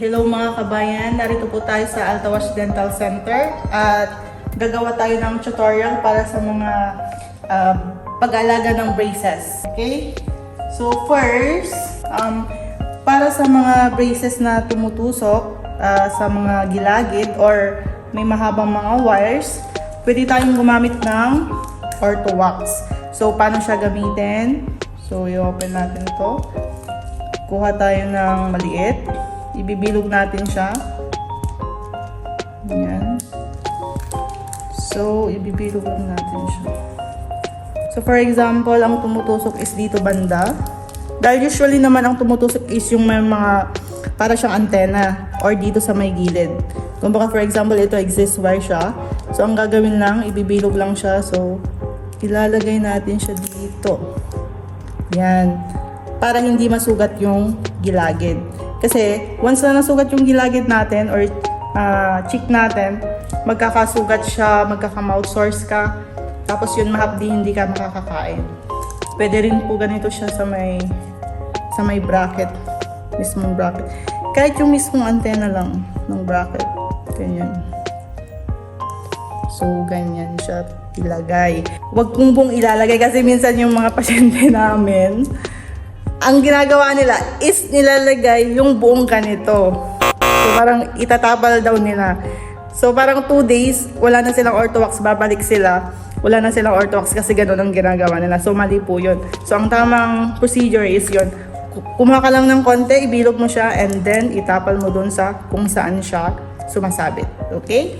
Hello mga kabayan, narito po tayo sa Altawash Dental Center at gagawa tayo ng tutorial para sa mga uh, pag-alaga ng braces. Okay? So first, um, para sa mga braces na tumutusok uh, sa mga gilagid or may mahabang mga wires, pwede tayong gumamit ng orthowax. So paano siya gamitin? So i-open natin ito. Kuha tayo ng maliit. Ibibilog natin siya. Ayan. So, ibibilog lang natin siya. So, for example, ang tumutusok is dito banda. Dahil usually naman ang tumutusok is yung may mga para siyang antena or dito sa may gilid. Kung baka for example, ito exists wire siya. So, ang gagawin lang, ibibilog lang siya. So, ilalagay natin siya dito. Yan. Para hindi masugat yung gilagid. Kasi once na nasugat yung gilagid natin or ah, cheek natin, magkakasugat siya, magkaka-mouth sores ka, tapos yun mahapdi hindi ka makakakain. Pwede rin po ganito siya sa may sa may bracket, mismong bracket. Kahit yung mismong antena lang ng bracket. Ganyan. So, ganyan siya ilagay. Huwag kong buong ilalagay kasi minsan yung mga pasyente namin, ang ginagawa nila is nilalagay yung buong ganito. So, parang itatapal daw nila. So, parang two days, wala na silang orthowax, babalik sila. Wala na silang orthowax kasi ganun ang ginagawa nila. So, mali po yun. So, ang tamang procedure is yun. Ku- Kumuha ka lang ng konti, ibilog mo siya, and then itapal mo dun sa kung saan siya sumasabit. Okay?